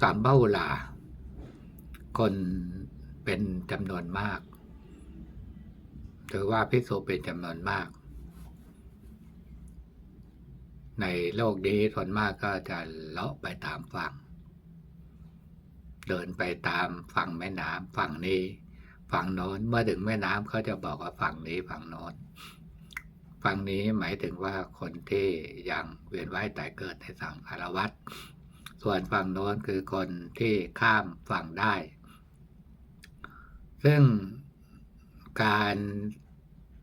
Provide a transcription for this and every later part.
สามเบ้าหลา คนเป็นจำนวนมากถือว่าภิกษุเป็นจำนวนมาก ในโลกนี้ส่วนมากก็จะเลาะไปตามฝั่ง เดินไปตามฝั่งแม่น้ำฝั่งนี้ฝั่งโน้นเมื่อถึงแม่น้ำเขาจะบอกว่าฝั่งนี้ฝั่งโน้นฝั่งนี้หมายถึงว่าคนที่ยังเวียนว่ายตายเกิดในสังสารวัฏ ส่วนฝั่งโน้นคือคนที่ข้ามฝั่งได้ ซึ่งการ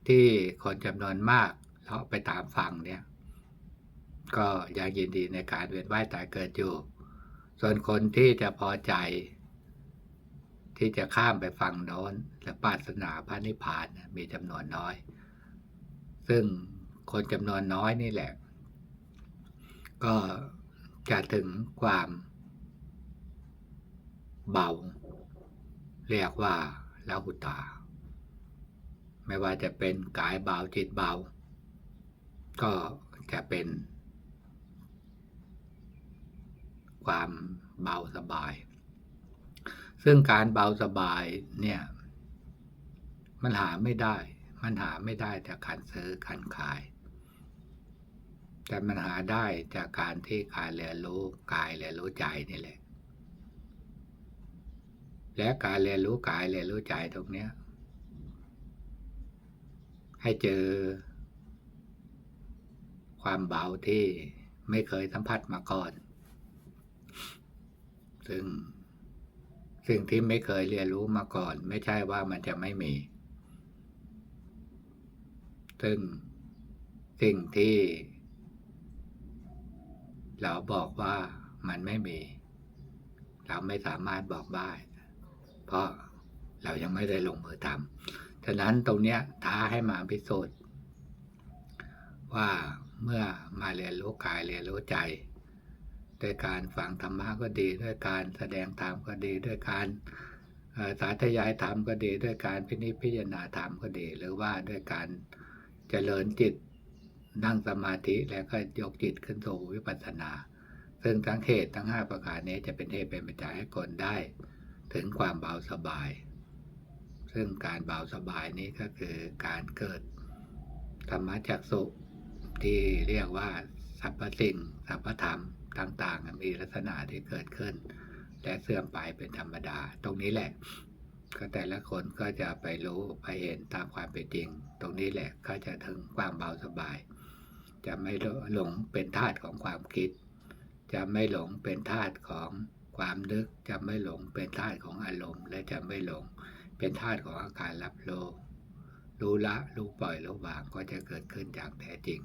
ที่คนจำนวนมากเลาะไปตามฝั่งเนี่ย ก็ยังยินดีในการเวียนว่ายตายเกิดอยู่ ส่วนคนที่จะพอใจ ที่จะข้ามไปฝั่งโน้นและปารถนาพระนิพพานมีจำนวนน้อย ซึ่งคนจำนวนน้อยนี่แหละ ก็ จะถึงความเบา เรียกว่าละหุตา ไม่ว่าจะเป็นกายเบาจิตเบา ก็จะเป็น ความเบาสบาย ซึ่งการเบาสบายเนี่ยมันหาไม่ได้ มันหาไม่ได้จากการซื้อการขาย แต่มันหาได้จากการที่การเรียนรู้กายเรียนรู้ใจนี่แหละ และการเรียนรู้กายเรียนรู้ใจตรงเนี้ย ให้เจอ ความเบาที่ไม่เคยสัมผัสมาก่อน ซึ่งสิ่งที่ไม่เคยเรียนรู้มาก่อน ไม่ใช่ว่ามันจะไม่มี ซึ่งสิ่งที่ เราบอกว่ามันไม่มี เราไม่สามารถบอกได้เพราะเรายังไม่ได้ลงมือทำฉะนั้นตรงเนี้ยท้าให้มาพิสูจน์ว่าเมื่อมาเรียนรู้กายเรียนรู้ใจ ด้วยการฟังธรรมะก็ดี ด้วยการแสดงธรรมก็ดี ด้วยการสาธยายธรรมก็ดี ด้วยการพินิจพิจารณาธรรมก็ดี หรือว่าด้วยการเจริญจิต นั่งสมาธิแล้วก็ยกจิตขึ้นสู่วิปัสสนา ซึ่งทั้งเหตุทั้งห้าประการนี้จะเป็นเหตุเป็นปัจจัยให้คนได้ ถึงความเบาสบาย ซึ่งการเบาสบายนี้ก็คือการเกิดธรรมจักสุที่เรียกว่าสรรพสิ่งสรรพธรรมต่างๆ มีลักษณะที่เกิดขึ้น และเสื่อมไปเป็นธรรมดา ตรงนี้แหละ ก็แต่ละคนก็จะไปรู้ไปเห็นตามความเป็นจริง ตรงนี้แหละก็จะถึงความเบาสบาย จะไม่หลงเป็นทาสของความคิด จะไม่หลงเป็นทาสของความนึก จะไม่หลงเป็นทาสของอารมณ์ และจะไม่หลงเป็นทาสของอาการรับรู้รู้ละรู้ปล่อยรู้วางก็จะเกิดขึ้นอย่างแท้จริง